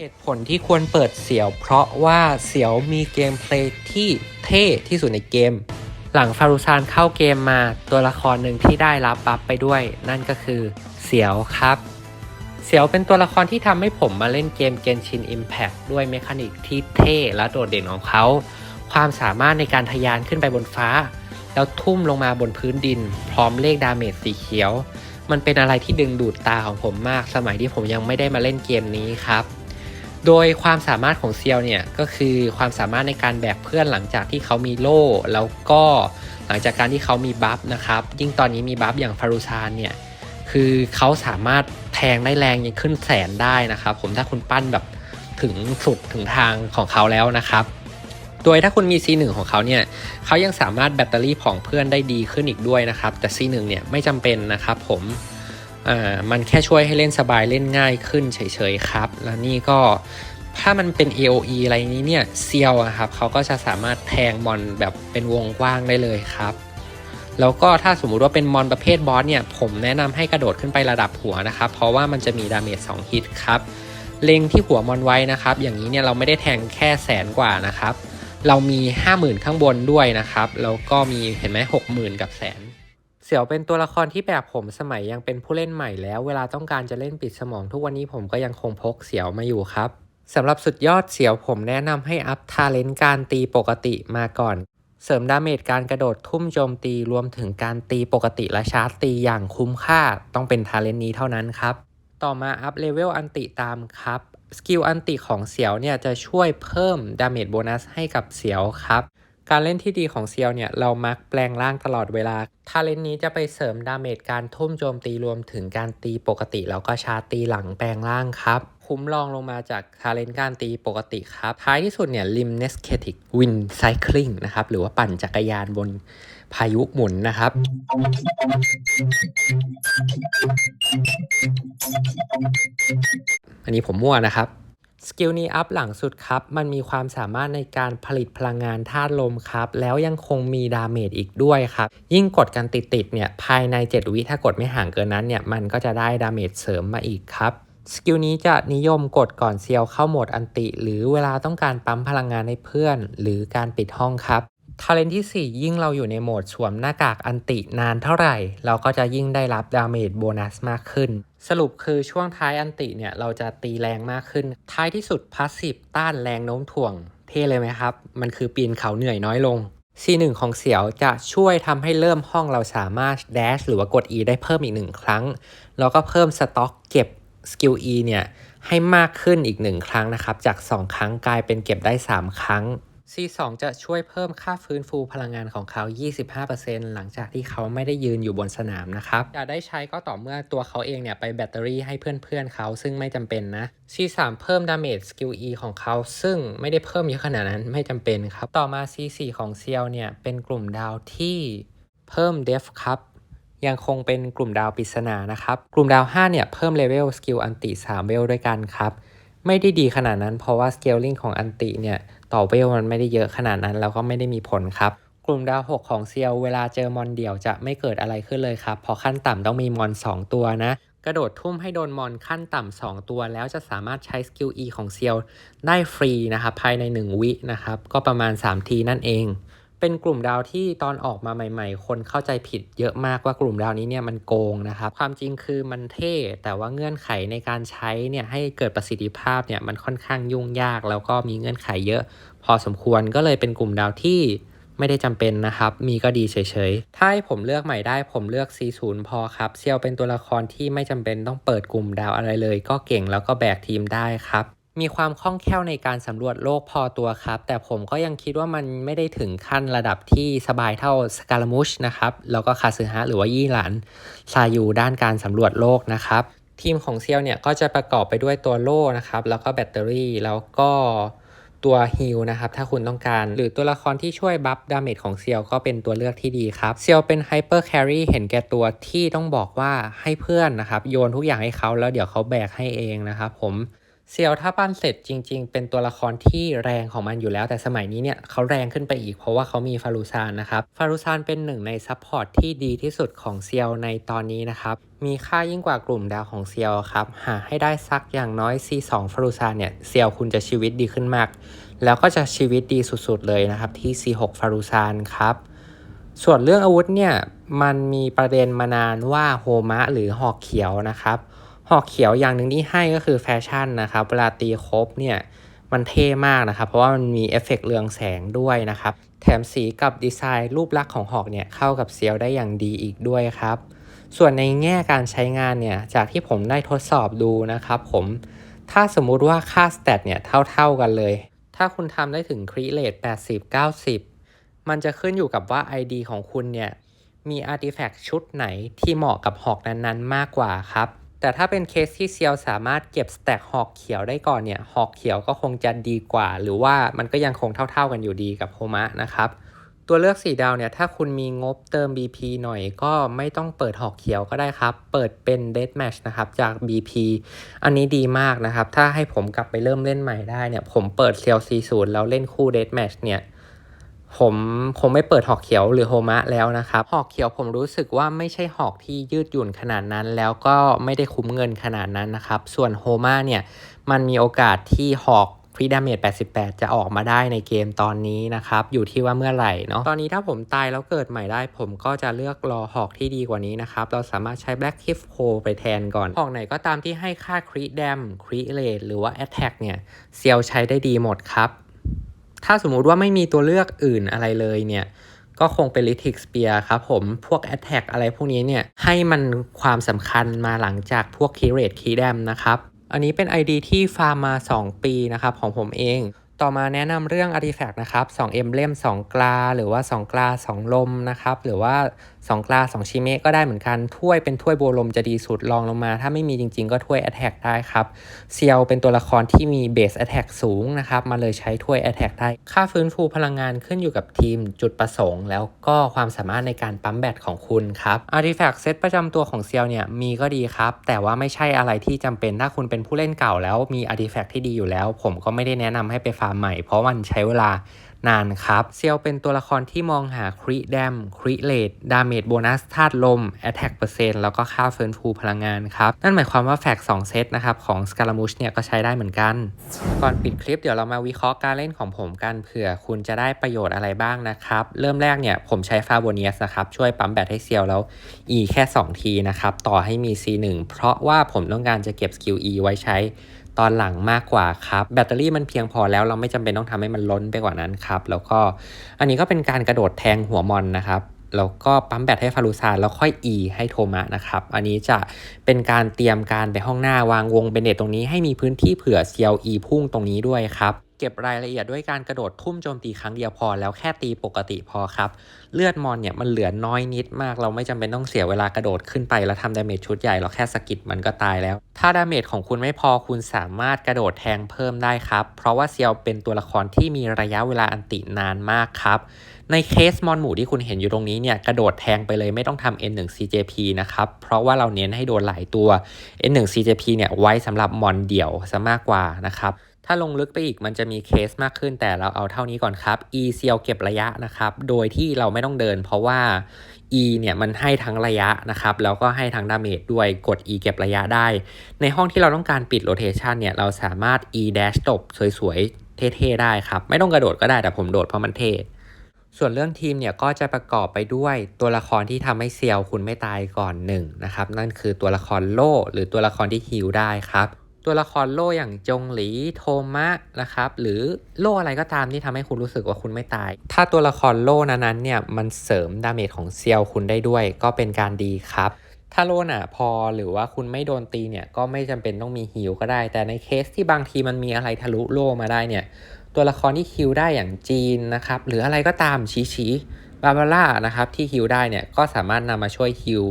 เหตุผลที่ควรเปิดเสียว เพราะว่าเสียวมีเกมเพลย์ที่เท่ที่สุดในเกม หลังฟารุซานเข้าเกมมาตัวละครหนึ่งที่ได้รับบัฟไปด้วย นั่นก็คือเสียวครับ เสียวเป็นตัวละครที่ทำให้ผมมาเล่นเกม Genshin Impact ด้วยเมคานิกที่เท่และโดดเด่นของเขา ความสามารถในการทะยานขึ้นไปบนฟ้า แล้วทุ่มลงมาบนพื้นดิน พร้อมเลขดาเมจสีเขียว มันเป็นอะไรที่ดึงดูดตาของผมมาก สมัยที่ผมยังไม่ได้มาเล่นเกมนี้ครับ โดยความสามารถของเซียวเนี่ยก็คือความสามารถในการแบกเพื่อนหลังจากที่เขามีโล่ แล้วก็หลังจากการที่เขามีบัฟนะครับ ยิ่งตอนนี้มีบัฟอย่างฟารุซานเนี่ยคือเขาสามารถแทงได้แรงยังขึ้นแสนได้นะครับ ผมถ้าคุณปั้นแบบถึงสุดถึงทางของเขาแล้วนะครับโดยถ้าคุณมี C1 ของเขาเนี่ยเขายังสามารถแบตเตอรี่ของเพื่อนได้ดีขึ้นอีกด้วยนะครับ แต่ C1 เนี่ยไม่จำเป็นนะครับผม มันแค่ช่วยให้เล่นสบายเล่นง่ายขึ้นเฉยๆครับ แล้วนี่ก็ถ้ามันเป็น AOE อะไรนี้เนี่ยเซียวอะครับเขาก็จะสามารถแทงมอนแบบเป็นวงกว้างได้เลยครับแล้วก็ถ้าสมมุติว่าเป็นมอนประเภทบอสเนี่ย ผมแนะนำให้กระโดดขึ้นไประดับหัวนะครับ เพราะว่ามันจะมีดาเมจ2ฮิตครับ เล็งที่หัวมอนไว้นะครับ อย่างนี้เนี่ยเราไม่ได้แทงแค่แสนกว่านะครับ เรามี 50,000 ข้างบนด้วยนะครับ แล้วก็มีเห็นไหม60,000กับแสน เสี่ยวเป็นตัวละครที่แบบผมสมัยยังเป็นผู้เล่นใหม่แล้ว เวลาต้องการจะเล่นปิดสมองทุกวันนี้ผมก็ยังคงพกเสี่ยวมาอยู่ครับสำหรับสุดยอดเสี่ยวผมแนะนำให้อัพทาเลนต์การตีปกติมาก่อน เสริมดาเมจการกระโดดทุ่มโจมตีรวมถึงการตีปกติและชาร์จตีอย่างคุ้มค่าต้องเป็นทาเลนต์นี้เท่านั้นครับ ต่อมาอัพเลเวลอันติตามครับสกิลอันติของเสียวเนี่ยจะช่วยเพิ่มดาเมจโบนัสให้กับเสียวครับ การเล่นที่ดีของเซียวเนี่ยเรามักแปลงร่างตลอดเวลาทาเล่นนี้จะไปเสริมดาเมจการทุ่มโจมตีรวมถึงการตีปกติ แล้วก็ชาตีหลังแปลงร่างครับ คุ้มรองลงมาจากทาเลนการตีปกติครับ ท้ายที่สุดเนี่ยริมเนสเคติกวินไซคลิงนะครับหรือว่าปั่นจักรยานบนพายุหมุนนะครับ อันนี้ผมมั่วนะครับ สกิลนี้อัพหลังสุดครับ มันมีความสามารถในการผลิตพลังงานธาตุลมครับ แล้วยังคงมีดาเมจอีกด้วยครับ ยิ่งกดกันติดๆเนี่ย ภายใน 7 วิถ้ากดไม่ห่างเกินนั้นเนี่ย มันก็จะได้ดาเมจเสริมมาอีกครับสกิลนี้จะนิยมกดก่อนเซียวเข้าโหมดอันติ หรือเวลาต้องการปั๊มพลังงานให้เพื่อน หรือการปิดห้องครับทาเลนที่ 4 ยิ่งเราอยู่ในโหมดสวมหน้ากากอันตินานเท่าไหร่ เราก็จะยิ่งได้รับดาเมจโบนัสมากขึ้น สรุปคือช่วงท้ายอันติเนี่ยเราจะตีแรงมากขึ้น ท้ายที่สุดพาสซีฟต้านแรงโน้มถ่วง เท่เลยไหมครับ มันคือปีนเขาเหนื่อยน้อยลง C1 ของเสียวจะช่วยทำให้เริ่มห้องเราสามารถ dash หรือว่ากด E ได้เพิ่มอีกหนึ่งครั้ง แล้วก็เพิ่มสต็อกเก็บสกิล E เนี่ยให้มากขึ้นอีกหนึ่งครั้งนะครับ จาก 2 ครั้งกลายเป็นเก็บได้ 3 ครั้ง C2 จะช่วยเพิ่มค่าฟื้นฟูพลังงานของเขา 25%หลังจากที่เขาไม่ได้ยืนอยู่บนสนามนะครับ จะได้ใช้ก็ต่อเมื่อตัวเขาเองเนี่ยไปแบตเตอรี่ให้เพื่อนๆเขาซึ่งไม่จำเป็นนะ C3 เพิ่มดาเมจสกิล E ของเขา ซึ่งไม่ได้เพิ่มเยอะขนาดนั้นไม่จำเป็นครับ ต่อมา C4 ของเซียวเนี่ยเป็นกลุ่มดาวที่เพิ่มเดฟครับยังคงเป็นกลุ่มดาวปริศนานะครับ กลุ่มดาว 5 เนี่ยเพิ่มเลเวลสกิลอันติ3เวลด้วยกันครับ ไม่ได้ดีขนาดนั้นเพราะว่า scaling ของอันติเนี่ย ต่อเวลมันไม่ได้เยอะขนาดนั้น แล้วก็ไม่ได้มีผลครับ กลุ่มดาว 6 ของเซียวเวลาเจอมอนเดี่ยวจะไม่เกิดอะไรขึ้นเลยครับเพราะขั้นต่ำต้องมีมอน 2 ตัวนะ กระโดดทุ่มให้โดนมอนขั้นต่ำ2ตัว แล้วจะสามารถใช้สกิล E ของเซียวได้ฟรีนะครับภายใน 1 วินะครับก็ประมาณ 3 ทีนั่นเอง เป็นกลุ่มดาวที่ตอนออกมาใหม่ ๆ คนเข้าใจผิดเยอะมากว่ากลุ่มดาวนี้เนี่ยมันโกงนะครับ ความจริงคือมันเท่แต่ว่าเงื่อนไขในการใช้เนี่ยให้เกิดประสิทธิภาพเนี่ยมันค่อนข้างยุ่งยาก แล้วก็มีเงื่อนไขเยอะ พอสมควรก็เลยเป็นกลุ่มดาวที่ไม่ได้จำเป็นนะครับ มีก็ดีเฉยๆ ถ้าให้ผมเลือกใหม่ได้ผมเลือก C0 พอครับ เซียวเป็นตัวละครที่ไม่จำเป็นต้องเปิดกลุ่มดาวอะไรเลย ก็เก่งแล้วก็แบกทีมได้ครับ มีความคล่องแคล่วในการสำรวจโลกพอตัวครับ แต่ผมก็ยังคิดว่ามันไม่ได้ถึงขั้นระดับที่สบายเท่าสกาลามุชนะครับ แล้วก็คาซึฮะหรือว่ายี่หลันซายูด้านการสำรวจโลกนะครับ ทีมของเซียวเนี่ยก็จะประกอบไปด้วยตัวโล่นะครับ แล้วก็แบตเตอรี่แล้วก็ตัวฮิลนะครับถ้าคุณต้องการ หรือตัวละครที่ช่วยบัฟดาเมจของเซียวก็เป็นตัวเลือกที่ดีครับเซียวเป็นไฮเปอร์แครีเห็นแก่ตัวที่ต้องบอกว่าให้เพื่อนนะครับ โยนทุกอย่างให้เขาแล้วเดี๋ยวเขาแบกให้เองนะครับผม เซียวถ้าปั้นเสร็จจริง ๆ เป็นตัวละครที่แรงของมันอยู่แล้ว แต่สมัยนี้เนี่ยเขาแรงขึ้นไปอีกเพราะว่าเขามีฟารูซานนะครับ ฟารูซานเป็นหนึ่งในซัพพอร์ตที่ดีที่สุดของเซียวในตอนนี้นะครับ มีค่ายิ่งกว่ากลุ่มดาวของเซียวครับ หาให้ได้สักอย่างน้อย C2 ฟารูซานเนี่ยเซียวคุณจะชีวิตดีขึ้นมาก แล้วก็จะชีวิตดีสุดๆเลยนะครับที่ C6 ฟารูซานครับส่วนเรื่องอาวุธเนี่ยมันมีประเด็นมานานว่าโฮมะหรือหอกเขียวนะครับ หอกเขียวอย่างหนึ่งที่ให้ก็คือแฟชั่นนะครับเวลาตีครบเนี่ยมันเท่มากนะครับ เพราะว่ามันมีเอฟเฟกต์เรืองแสงด้วยนะครับ แถมสีกับดีไซน์รูปลักษณ์ของหอกเนี่ยเข้ากับเซียวได้อย่างดีอีกด้วยครับ ส่วนในแง่การใช้งานเนี่ยจากที่ผมได้ทดสอบดูนะครับผมถ้าสมมุติว่าค่าสเตตเนี่ยเท่าๆกันเลย ถ้าคุณทำได้ถึงครีเลต80-90 มันจะขึ้นอยู่กับว่า ID ของคุณเนี่ยมีอาร์ติแฟกต์ชุดไหนที่เหมาะกับหอกนั้นๆ มากกว่าครับ แต่ถ้าเป็นเคสที่เซียวสามารถเก็บสแต็กหอกเขียวได้ก่อนเนี่ยหอกเขียวก็คงจะดีกว่า หรือว่ามันก็ยังคงเท่าๆกันอยู่ดีกับโฮมะนะครับตัวเลือกสีดาวเนี่ยถ้าคุณมีงบเติม BP หน่อยก็ไม่ต้องเปิดหอกเขียวก็ได้ครับ เปิดเป็น Dead Match นะครับจาก BP อันนี้ดีมากนะครับ ถ้าให้ผมกลับไปเริ่มเล่นใหม่ได้เนี่ยผมเปิดเซียว40แล้วเล่นคู่ Dead Match เนี่ย ผมคงไม่เปิดหอกเขียวหรือโฮมะแล้วนะครับหอกเขียวผมรู้สึกว่าไม่ใช่หอกที่ยืดหยุ่นขนาดนั้น แล้วก็ไม่ได้คุ้มเงินขนาดนั้นนะครับ ส่วนโฮมะเนี่ยมันมีโอกาสที่หอกฟรีดาเมจ88 จะออกมาได้ในเกมตอนนี้นะครับ อยู่ที่ว่าเมื่อไหร่เนาะ ตอนนี้ถ้าผมตายแล้วเกิดใหม่ได้ ผมก็จะเลือกรอหอกที่ดีกว่านี้นะครับ เราสามารถใช้ Black Cliff c o ไปแทนก่อน หอกไหนก็ตามที่ให้ค่าครีดมครีเลตหรือว่า Attack เนี่ย เซียวใช้ได้ดีหมดครับ ถ้าสมมุติว่าไม่มีตัวเลือกอื่นอะไรเลยเนี่ยก็คงเป็น l i t i c Spear ครับผมพวก Attack อะไรพวกนี้เนี่ยให้มันความสำคัญมาหลังจากพวก Key Rate Key Dam นะครับ อันนี้เป็น ID ที่ฟาร์มมา 2 ปีนะครับของผมเอง ต่อมาแนะนำเรื่อง Artifact นะครับ2 Emblem 2 กลา หรือว่า 2 กลา 2 ลมนะครับ หรือว่า 2 กลา 2 ชิเมะก็ได้เหมือนกัน ถ้วยเป็นถ้วยโบลมจะดีสุดลองลงมา ถ้าไม่มีจริงๆ ก็ถ้วย Attack ได้ครับเซียวเป็นตัวละครที่มีเบส Attack สูงนะครับ มาเลยใช้ถ้วย Attack ได้ ค่าฟื้นฟูพลังงานขึ้นอยู่กับทีมจุดประสงค์ แล้วก็ความสามารถในการปั๊มแบตของคุณครับ Artifact เซตประจำตัวของเซียวเนี่ยมีก็ดีครับ แต่ว่าไม่ใช่อะไรที่จำเป็นถ้าคุณเป็นผู้เล่นเก่าแล้วมี Artifact ที่ดีอยู่แล้ว ผมก็ไม่ได้แนะนำให้ไปฟาใหม่ เพราะมันใช้เวลา นานครับเซียวเป็นตัวละครที่มองหาครีแดมครีเลดดาเมจโบนัสธาตุลม Attack เปอร์เซ็นต์แล้วก็ค่าเฟิร์นฟูพลังงานครับ นั่นหมายความว่าแฟก2เซตนะครับของสกาลามุชเนี่ยก็ใช้ได้เหมือนกัน ก่อนปิดคลิปเดี๋ยวเรามาวิเคราะห์การเล่นของผมกันเผื่อคุณจะได้ประโยชน์อะไรบ้างนะครับ เริ่มแรกเนี่ยผมใช้ฟาโบเนียสนะครับช่วยปั๊มแบตให้เซียวแล้ว E แค่ 2 ทีนะครับต่อให้มี C1 เพราะว่าผมต้องการจะเก็บสกิล E ไว้ใช้ตอนหลังมากกว่าครับแบตเตอรี่มันเพียงพอแล้วเราไม่จำเป็นต้องทำให้มันล้นไปกว่านั้นครับแล้วก็อันนี้ก็เป็นการกระโดดแทงหัวมอนนะครับแล้วก็ปั๊มแบตให้ฟารูซานแล้วค่อย E ให้โทมะนะครับ อันนี้จะเป็นการเตรียมการไปห้องหน้าวางวงเบนเนตตรงนี้ให้มีพื้นที่เผื่อเซียว E พุ่งตรงนี้ด้วยครับ ก็บรายละเอียดด้วยการกระโดดทุ่มโจมตีครั้งเดียวพอ แล้วแค่ตีปกติพอครับ เลือดมอนเนี่ยมันเหลือน้อยนิดมาก เราไม่จำเป็นต้องเสียเวลากระโดดขึ้นไป แล้วทำดาเมจชุดใหญ่เราแค่สกิดมันก็ตายแล้ว ถ้าดาเมจของคุณไม่พอคุณสามารถกระโดดแทงเพิ่มได้ครับ เพราะว่าเซียวเป็นตัวละครที่มีระยะเวลาอันตินานมากครับในเคสมอนหมูที่คุณเห็นอยู่ตรงนี้เนี่ยกระโดดแทงไปเลยไม่ต้องทำ N1 CJP นะครับ เพราะว่าเราเน้นให้โดนหลายตัว N1 CJP เนี่ยไว้สำหรับมอนเดี่ยวซะมากกว่านะครับ ถ้าลงลึกไปอีกมันจะมีเคสมากขึ้นแต่เราเอาเท่านี้ก่อนครับ E เซียวเก็บระยะนะครับ โดยที่เราไม่ต้องเดิน เพราะว่า E เนี่ยมันให้ทั้งระยะนะครับแล้วก็ให้ทั้งดาเมจด้วยกด E เก็บระยะได้ ในห้องที่เราต้องการปิดโรเทชันเนี่ยเราสามารถ E dash ตบสวยๆ เท่ๆ ได้ครับ ไม่ต้องกระโดดก็ได้แต่ผมโดดเพราะมันเท่ส่วนเรื่องทีมเนี่ยก็จะประกอบไปด้วยตัวละครที่ทำให้เซียวคุณไม่ตายก่อนหนึ่งนะครับนั่นคือตัวละครโล่หรือตัวละครที่ฮิลได้ครับ ตัวละครโล่อย่างจงหลีโทมะนะครับ หรือโล่อะไรก็ตามที่ทำให้คุณรู้สึกว่าคุณไม่ตาย ถ้าตัวละครโล่นั้นๆเนี่ยมันเสริมดาเมจของเซียวคุณได้ด้วย ก็เป็นการดีครับ ถ้าโล่น่ะพอหรือว่าคุณไม่โดนตีเนี่ยก็ไม่จำเป็นต้องมีฮิลก็ได้ แต่ในเคสที่บางทีมันมีอะไรทะลุโล่มาได้เนี่ยตัวละครที่ฮิลได้อย่างจีนนะครับหรืออะไรก็ตามชี้ชี้บาบาร่านะครับที่ฮิลได้เนี่ยก็สามารถนำมาช่วยฮิล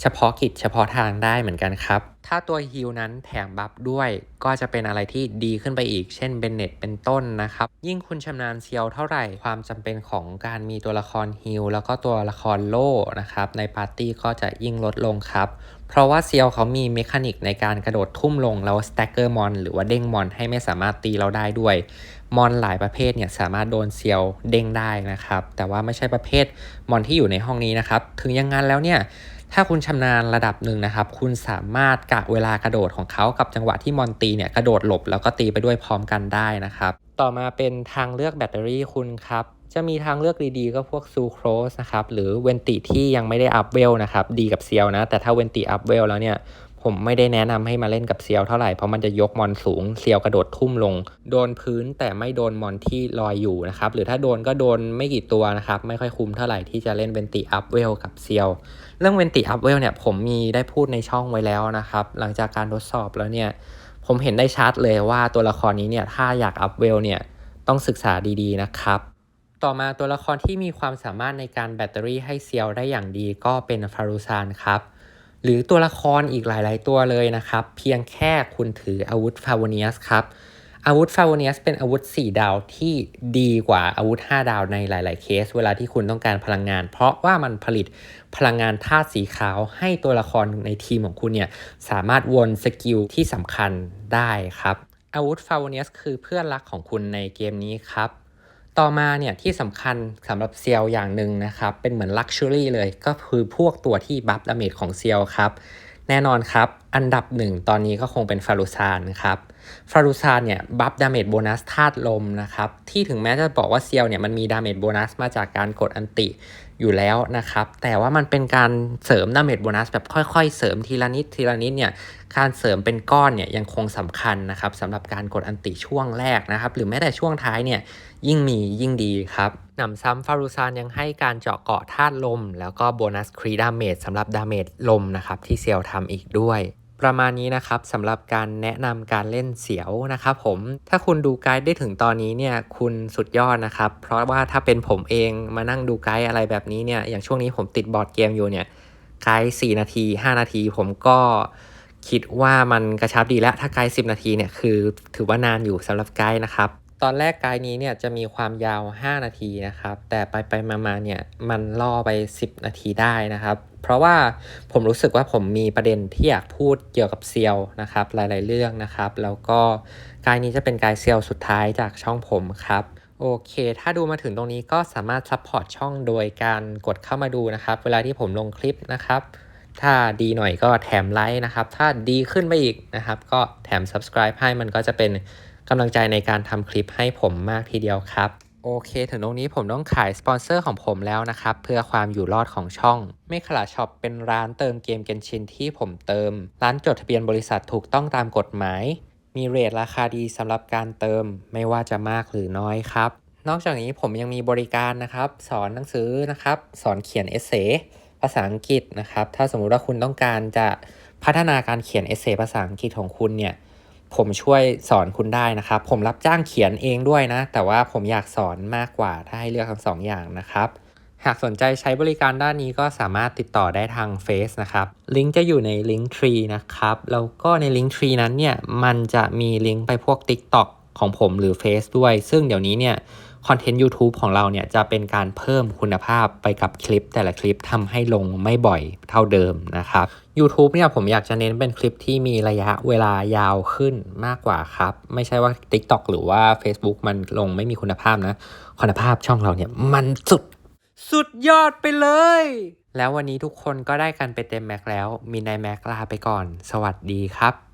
เฉพาะกิจเฉพาะทางได้เหมือนกันครับ ถ้าตัวฮิลนั้นแถมบัฟด้วยก็จะเป็นอะไรที่ดีขึ้นไปอีก เช่นเบนเน็ตเป็นต้นนะครับ ยิ่งคุณชำนาญเซียวเท่าไหร่ ความจำเป็นของการมีตัวละครฮิลแล้วก็ตัวละครโล่นะครับในปาร์ตี้ก็จะยิ่งลดลงครับ เพราะว่าเซียวเขามีเมคานิกในการกระโดดทุ่มลงแล้วสแต็กเกอร์มอนหรือว่าเด้งมอนให้ไม่สามารถตีเราได้ด้วย มอนหลายประเภทเนี่ยสามารถโดนเซียวเด้งได้นะครับ แต่ว่าไม่ใช่ประเภทมอนที่อยู่ในห้องนี้นะครับ ถึงอยังงั้นแล้วเนี่ย ถ้าคุณชำนาญระดับหนึ่งนะครับ คุณสามารถกะเวลากระโดดของเขากับจังหวะที่มอนตีเนี่ยกระโดดหลบแล้วก็ตีไปด้วยพร้อมกันได้นะครับ ต่อมาเป็นทางเลือกแบตเตอรี่คุณครับจะมีทางเลือกดีๆ ก็พวกซูโครสนะครับ หรือเวนติที่ยังไม่ได้อัพเวลนะครับ ดีกับเซียวนะ แต่ถ้าเวนติอัพเวลแล้วเนี่ย ผมไม่ได้แนะนำให้มาเล่นกับเซียวเท่าไหร่เพราะมันจะยกมอนสูงเซียวกระโดดทุ่มลง โดนพื้นแต่ไม่โดนมอนที่ลอยอยู่นะครับหรือถ้าโดนก็โดนไม่กี่ตัวนะครับไม่ค่อยคุ้มเท่าไหร่ที่จะเล่นเวนติอัพเวลกับเซียวเรื่องเวนติอัพเวลเนี่ยผมมีได้พูดในช่องไว้แล้วนะครับหลังจากการทดสอบแล้วเนี่ยผมเห็นได้ชัดเลยว่าตัวละครนี้เนี่ยถ้าอยากอัพเวลเนี่ยต้องศึกษาดีๆนะครับต่อมาตัวละครที่มีความสามารถในการแบตเตอรี่ให้เซียวได้อย่างดีก็เป็นฟารูซานครับ หรือตัวละครอีกหลายๆ ตัวเลยนะครับ เพียงแค่คุณถืออาวุธฟาวเนียสครับอาวุธฟาวเนียสเป็นอาวุธ 4 ดาวที่ดีกว่าอาวุธ 5 ดาวในหลาย ๆ เคส เวลาที่คุณต้องการพลังงาน เพราะว่ามันผลิตพลังงานธาตุสีขาวให้ตัวละครในทีมของคุณเนี่ยสามารถวนสกิลที่สำคัญได้ครับอาวุธฟาวเนียสคือเพื่อนรักของคุณในเกมนี้ครับ ต่อมาเนี่ยที่สำคัญสำหรับเซียวอย่างหนึ่งนะครับ เป็นเหมือนลักชัวรี่เลยก็คือพวกตัวที่บัฟดาเมจของเซียวครับ แน่นอนครับ อันดับหนึ่งตอนนี้ก็คงเป็นฟารุซานครับฟารุซานเนี่ยบัฟดาเมจโบนัสธาตุลมนะครับ ที่ถึงแม้จะบอกว่าเซียวเนี่ยมันมีดาเมจโบนัสมาจากการกดอันติ อยู่แล้วนะครับ แต่ว่ามันเป็นการเสริมดาเมจโบนัสแบบค่อยๆ เสริมทีละนิดทีละนิดเนี่ยการเสริมเป็นก้อนเนี่ยยังคงสำคัญนะครับสำหรับการกดอันติช่วงแรกนะครับ หรือแม้แต่ช่วงท้ายเนี่ยยิ่งมียิ่งดีครับหนำซ้ำฟารุซานยังให้การเจาะเกาะธาตุลม แล้วก็โบนัสครีดาเมจสำหรับดาเมจลมนะครับที่เซียวทำอีกด้วย ประมาณนี้นะครับสำหรับการแนะนำการเล่นเสียวนะครับผมถ้าคุณดูไกด์ได้ถึงตอนนี้เนี่ยคุณสุดยอดนะครับ เพราะว่าถ้าเป็นผมเองมานั่งดูไกด์อะไรแบบนี้เนี่ยอย่างช่วงนี้ผมติดบอร์ดเกมอยู่เนี่ยไกด์4นาที 5 นาที ผมก็คิดว่ามันกระชับดีแล้วถ้าไกด์10 นาทีเนี่ยคือถือว่านานอยู่สำหรับไกด์นะครับ ตอนแรกไกด์นี้เนี่ยจะมีความยาว 5 นาทีนะครับ แต่ไปไปมามาเนี่ยมันล่อไป 10 นาทีได้นะครับ เพราะว่าผมรู้สึกว่าผมมีประเด็นที่อยากพูดเกี่ยวกับเซียวนะครับ หลายๆเรื่องนะครับ แล้วก็กด์นี้จะเป็นกด์เซียวสุดท้ายจากช่องผมครับโอเค ถ้าดูมาถึงตรงนี้ก็สามารถซัพพอร์ตช่องโดยการกดเข้ามาดูนะครับ เวลาที่ผมลงคลิปนะครับ ถ้าดีหน่อยก็แถมไลค์นะครับ ถ้าดีขึ้นไปอีกนะครับ ก็แถม subscribe ให้มันก็จะเป็น กำลังใจในการทำคลิปให้ผมมากทีเดียวครับ โอเค ถึงตรงนี้ผมต้องขายสปอนเซอร์ของผมแล้วนะครับ เพื่อความอยู่รอดของช่องเมฆขลาช็อปเป็นร้านเติมเกมเกนชินที่ผมเติม ร้านจดทะเบียนบริษัทถูกต้องตามกฎหมาย มีเรทราคาดีสำหรับการเติมไม่ว่าจะมากหรือน้อยครับ นอกจากนี้ผมยังมีบริการนะครับ สอนหนังสือนะครับ สอนเขียนเอเซภาษาอังกฤษนะครับ ถ้าสมมุติว่าคุณต้องการจะพัฒนาการเขียนเอเซภาษาอังกฤษของคุณเนี่ย ผมช่วยสอนคุณได้นะครับ ผมรับจ้างเขียนเองด้วยนะ แต่ว่าผมอยากสอนมากกว่าถ้าให้เลือกทั้งสองอย่างนะครับ หากสนใจใช้บริการด้านนี้ก็สามารถติดต่อได้ทางเฟซนะครับลิงก์จะอยู่ในลิงก์ทรีนะครับแล้วก็ในลิงก์ทรีนั้นเนี่ยมันจะมีลิงก์ไปพวก TikTok ของผมหรือเฟซด้วย ซึ่งเดี๋ยวนี้เนี่ยคอนเทนต์ YouTube ของเราเนี่ยจะเป็นการเพิ่มคุณภาพไปกับคลิป แต่ละคลิปทำให้ลงไม่บ่อยเท่าเดิมนะครับ YouTube เนี่ยผมอยากจะเน้นเป็นคลิปที่มีระยะเวลายาวขึ้นมากกว่าครับ ไม่ใช่ว่า TikTok หรือว่า Facebook มันลงไม่มีคุณภาพนะ คุณภาพช่องเราเนี่ยมันสุดสุดยอดไปเลย แล้ววันนี้ทุกคนก็ได้กันไปเต็มแม็กแล้ว มีนายแม็กลาไปก่อน สวัสดีครับ